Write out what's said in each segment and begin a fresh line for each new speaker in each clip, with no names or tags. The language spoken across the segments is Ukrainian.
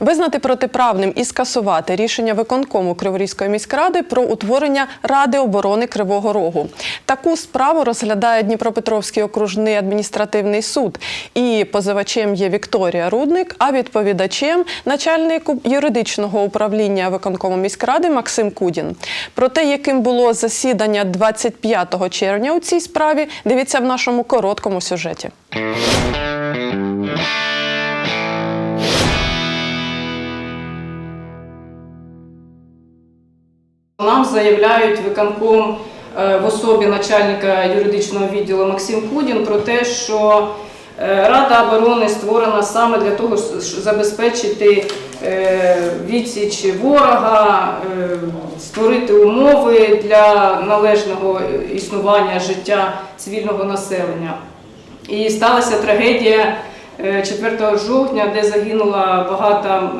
Визнати протиправним і скасувати рішення виконкому Криворізької міськради про утворення Ради оборони Кривого Рогу. Таку справу розглядає Дніпропетровський окружний адміністративний суд. І позивачем є Вікторія Рудник, а відповідачем начальник юридичного управління виконкому міськради Максим Кудін. Про те, яким було засідання 25 червня у цій справі, дивіться в нашому короткому сюжеті.
Нам заявляють виконком е, в особі начальника юридичного відділу Максим Кудін про те, що е, Рада оборони створена саме для того, щоб забезпечити е, відсіч ворога, створити умови для належного існування життя цивільного населення. І сталася трагедія е, 4 жовтня, де загинуло багато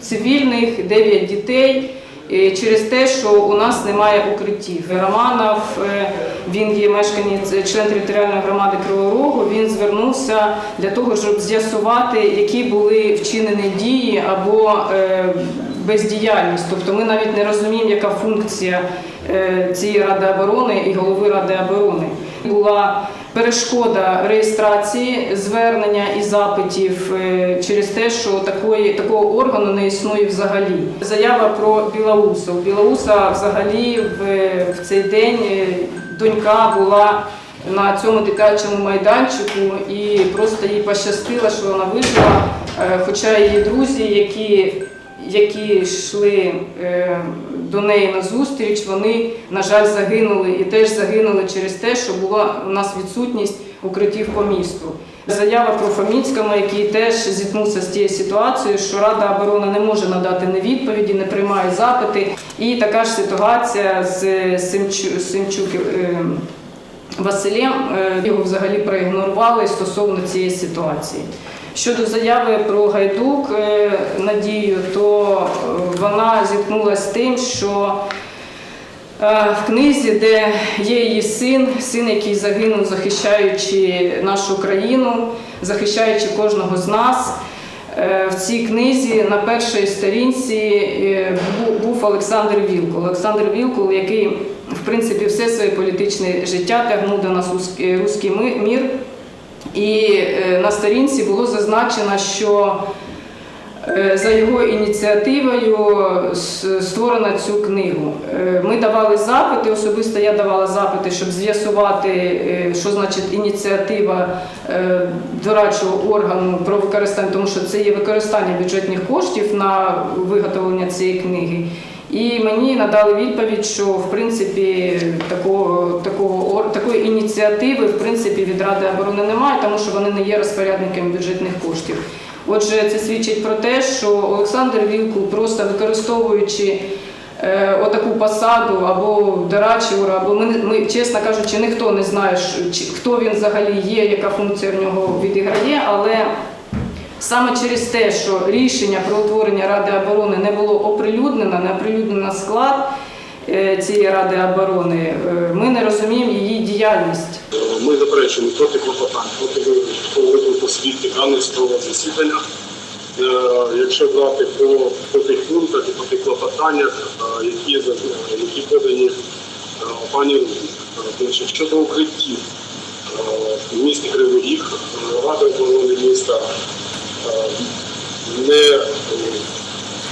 цивільних, 9 дітей. Е, Через те, що у нас немає укриттів. Романов, е, він є мешканець, член територіальної громади Кривого Рогу. Він звернувся для того, щоб з'ясувати, які були вчинені дії або е, бездіяльність. Тобто ми навіть не розуміємо, яка функція е, цієї ради оборони і голови ради оборони. Була перешкода реєстрації звернення і запитів е, через те, що такої, такого органу не існує взагалі. Заява про Білоуса. У Білоуса взагалі в, в цей день е, донька була на цьому дитячому майданчику і просто їй пощастило, що вона вижила, е, хоча її друзі, які які йшли до неї на зустріч, вони, на жаль, загинули і теж загинули через те, що була у нас відсутність укриттів по місту. Заява про Фомінському, який теж зіткнувся з тією ситуацією, що Рада оборони не може надати ні відповіді, не приймає запити. І така ж ситуація з Симчук е, Василем. Е, Його взагалі проігнорували стосовно цієї ситуації. Щодо заяви про Гайдук е, Надію, то е, вона зіткнулася з тим, що е, в книзі, де є її син, син, який загинув, захищаючи нашу країну, захищаючи кожного з нас. В цій книзі на першій сторінці був Олександр Вілкул. Олександр Вілкул, який в принципі все своє політичне життя тягнув до нас руський мір. І е, на сторінці було зазначено, що е, за його ініціативою створено цю книгу. Е, Ми давали запити, особисто я давала запити, щоб з'ясувати, що значить ініціатива дорадчого органу про використання, тому що це є використання бюджетних коштів на виготовлення цієї книги. І мені надали відповідь, що в принципі такого, такого такої ініціативи в принципі від Ради оборони немає, тому що вони не є розпорядниками бюджетних коштів. Отже, це свідчить про те, що Олександр Вілкул, просто використовуючи е, отаку посаду або дорадчого, або ми, ми, чесно кажучи, ніхто не знає, що- хто він взагалі є, яка функція в нього відіграє, але Саме через те, що рішення про утворення Ради оборони не було оприлюднено, не оприлюднено склад е, цієї Ради оборони, е, ми не розуміємо її діяльність.
Ми заперечуємо проти клопотань, проти виклику свідків даного судового засідання. Е, Якщо брати по, по тих пунктах і по тих клопотаннях, які, які подані пані Щодо укриттів в місті Кривий Ріг, Рада оборони міста не, е,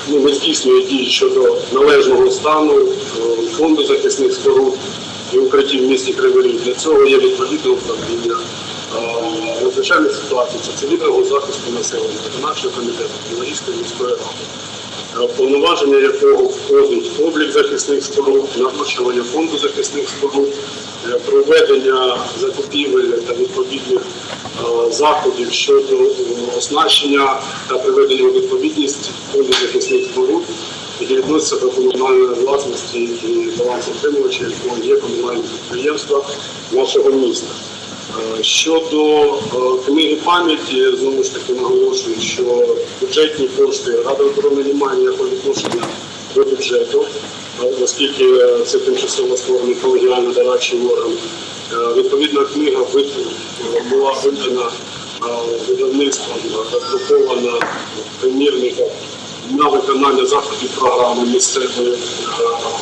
ну, не здійснює дії щодо належного стану е, фонду захисних споруд і укриттів в місті Кривий. Для цього є відповідне управління е, надзвичайних ситуацій, це цивільного захисту населення, виконавчого комітету Криворізької міської ради. Повноваження якого входить облік захисних споруд, нарощування фонду захисних споруд, е, проведення закупівель та відповідних е, заходів щодо е, оснащення та приведення у відповідність фонду захисних споруд, які відносяться до комунальної власності і балансоутримувача, якого є комунальне підприємства нашого міста. Е, Щодо е, книги пам'яті, знову ж таки наголошую, що бюджетні кошти Рада оборони не має ніякого відношення до бюджету, е, оскільки це тимчасово створений колегіально дорадчий орган. Відповідна книга була видана видавництвом роздруковано примірника на виконання заходів програми місцевої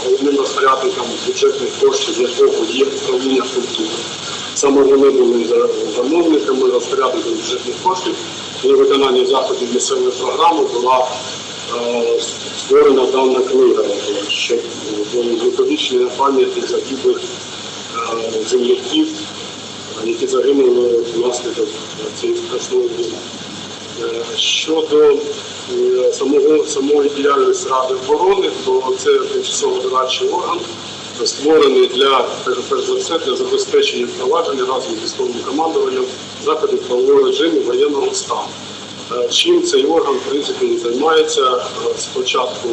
головним розпорядником бюджетних коштів, якого є управління культури. Саме вони були замовниками, розпорядниками бюджетних коштів. Для виконання заходів місцевої програми була е, створена дана книга, щоб було віковічної пам'яті загиблих е, земляків, які загинули внаслідок цієї страшної війни. Е, Щодо е, самого самої діяльності Ради оборони, то це тимчасово дорадчий орган, створений для перш за все для забезпечення впровадження разом з військовим командуванням заходів правового режиму воєнного стану. Е, Чим цей орган в принципі і займається Е, спочатку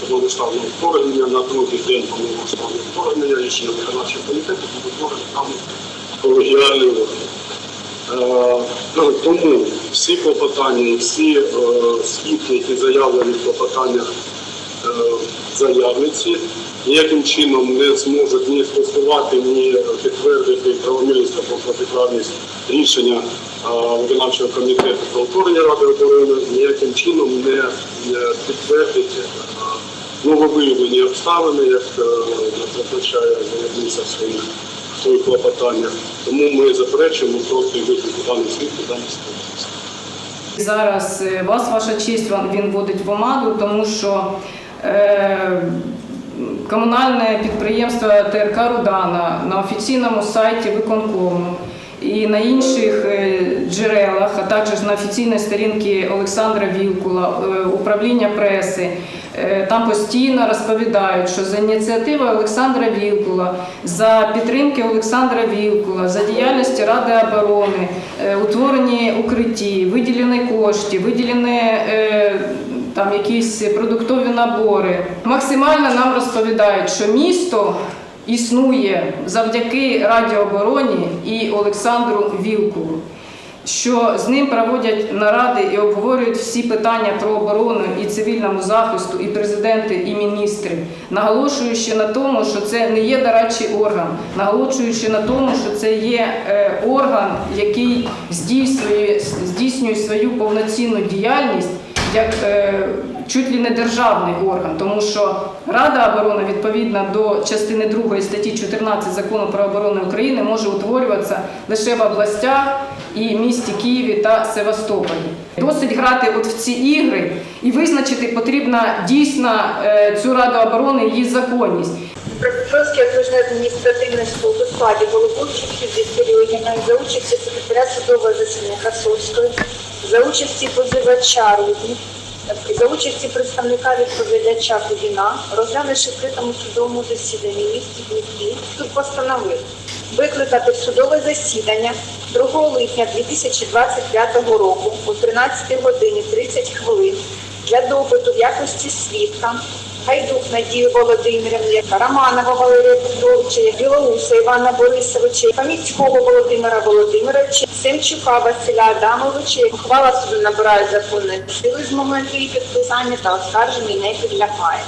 повномасштабного вторгнення на другий день повномасштабного вторгнення рішення виконавчого комітету буде там колегіальний орган. Е, Тому всі клопотання і всі свідки, які заявлені в клопотаннях заявниці, ніяким чином не зможуть ні спростувати, ні підтвердити правомірність або протиправність рішення е, виконавчого комітету про утворення Ради оборони, ніяким чином не, підтвердить е, нововиявлені обставини, як е, зазначає заявниця в своїх своїх клопотаннях. Тому ми заперечуємо проти виклику даних свідків даних свідків.
Зараз е, вас, ваша честь, він вводить в омаду, тому що е, комунальне підприємство ТРК Рудана на офіційному сайті виконкому і на інших е, джерелах, а також на офіційній сторінці Олександра Вілкула, е, управління преси. е, Там постійно розповідають, що за ініціативи Олександра Вілкула, за підтримки Олександра Вілкула, за діяльності Ради оборони, е, утворені укритті, виділені кошти, виділені е, там якісь продуктові набори. Максимально нам розповідають, що місто існує завдяки Раді обороні і Олександру Вілкулу що з ним проводять наради і обговорюють всі питання про оборону і цивільному захисту, і президенти, і міністри, наголошуючи на тому, що це не є дорадчий орган, наголошуючи на тому, що це є е, орган, який здійснює, здійснює свою повноцінну діяльність як е, чуть ли не державний орган, тому що Рада оборони відповідно до частини 2 статті 14 закону про оборону України може утворюватися лише в областях і місті Києві та Севастополі. Досить грати от в ці ігри і визначити потрібно дійсно е, цю раду оборони її законність.
Дніпропетровський окружний адміністративний суд у складі головуючої судді Серйогіної за участі секретаря судового засідання Красовської, за участі позивача Рудні, за участі представника відповідача Кудіна, розглянувши в критому судовому засіданні місті Дніпрі, суд постановив викликати судове засідання 2 липня 2025 року о 13 годині 30 хвилин для допиту в якості свідка Гайдук Надію Володимирівну, Романова Валерія Петровича, Білоуса Івана Борисовича, Каміцького Володимира Володимировича, Семчука Василя Адамовича. Ухвала суду набирає законної сили з моменту її підписання та оскарження не підлягає.